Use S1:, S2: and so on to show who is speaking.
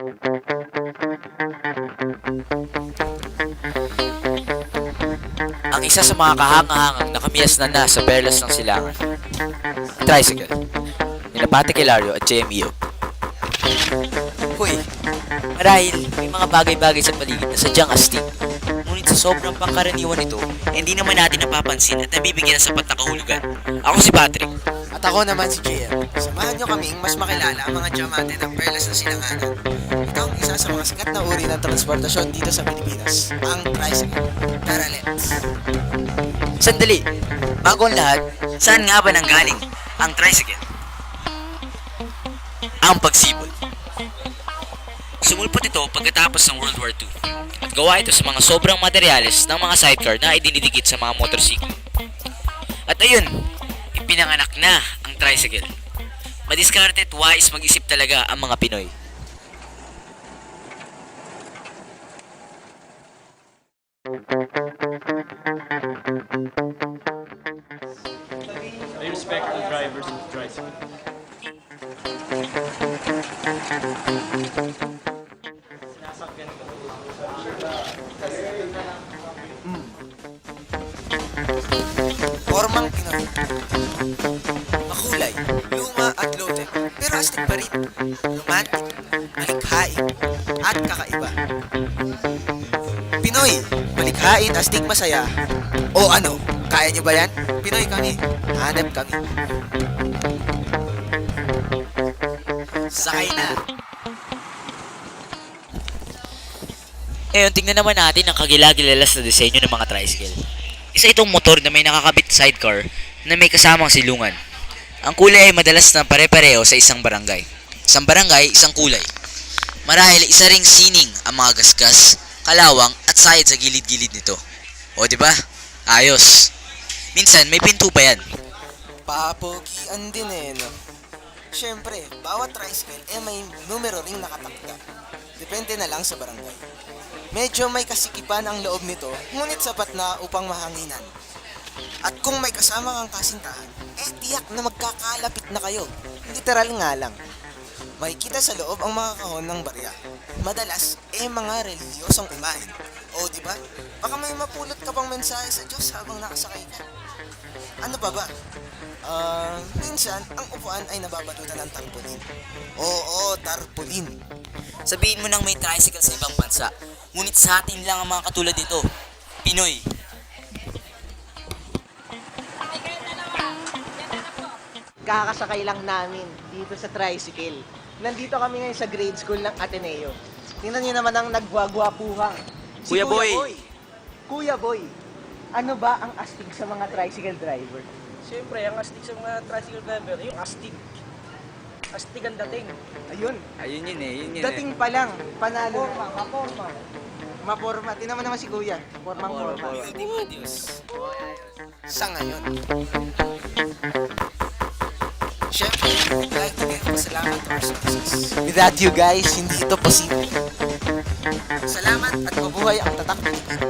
S1: Ang isa sa mga kahangahangang nakamiyas na na sa perlas ng silangan. Tricycle. Ninapati kay Lario at JMEO. Hoy, marahil may mga bagay-bagay sa paligid na sadyang astig. Ngunit sa sobrang pangkaraniwan nito, hindi naman natin napapansin at nabibigyan ng sapat. Ako si Patrick.
S2: At ako naman si JM. Samahan nyo kaming mas makilala ang mga diamante ng perlas ng silanganan. Ito ang isa sa mga sikat na uri ng transportasyon dito sa Pilipinas, ang tricycle. Tara, let's!
S1: Sandali, bago ang lahat, saan nga ba nanggaling ang tricycle? Ang pagsibol. Sumulpot ito pagkatapos ng World War II at gawa ito sa mga sobrang materyales ng mga sidecar na idinidikit sa mga motorsiklo. At ayun, ipinanganak na ang tricycle. Madiskarte at wise mag-isip talaga ang mga Pinoy.
S3: I respect the drivers of tricycle.
S2: Formang Romantic, malikhain, at kakaiba. Pinoy, malikhain, astig, masaya. O ano, kaya nyo ba yan? Pinoy kami, hanap kami. Sakay na.
S1: Ngayon, tingnan naman natin ang kagilagilalas na disenyo ng mga tricycle. Isa itong motor na may nakakabit sidecar na may kasamang silungan. Ang kulay ay madalas na pare-pareho sa isang barangay. Isang barangay, isang kulay. Marahil isa ring sining ang mga gasgas, kalawang at sayad sa gilid-gilid nito. O di ba? Ayos. Minsan may pinto pa yan.
S2: Papogian din eh, no? Siyempre, bawat tricycle eh may numero ring nakatakda. Depende na lang sa barangay. Medyo may kasikipan ang loob nito, ngunit sapat na upang mahanginan. At kung may kasama kang kasintahan, eh tiyak na magkakalapit na kayo. Literal nga lang. Makikita sa loob ang mga kahon ng barya. Madalas, eh mga reliyosong imahen. O, di ba? Baka may mapulot ka pang mensahe sa Diyos habang nakasakay ka. Ano pa ba? Ah, minsan, ang upuan ay nababatutan ng tarpaulin. Oo, tarpaulin.
S1: Sabihin mo nang may tricycle sa ibang bansa, ngunit sa atin lang ang mga katulad nito. Pinoy.
S4: Kakasakay lang namin dito sa tricycle. Nandito kami ngayon sa grade school ng Ateneo. Tingnan niyo naman ang nagwagwapuhang. Si
S1: Kuya Boy.
S4: Kuya Boy, ano ba ang astig sa mga tricycle driver?
S5: Siyempre, ang astig sa mga tricycle driver, yung astig. Astig ang dating.
S4: Ayun,
S1: Ayun yun eh, yun
S4: dating pa lang, panalo. Maporma, maporma. Maporma. Tingnan mo naman si Kuya.
S1: Ultimo Dios.
S2: Sa ngayon. Our sponsors. Without you guys, hindi ito posible. Salamat at mabuhay ang tatak.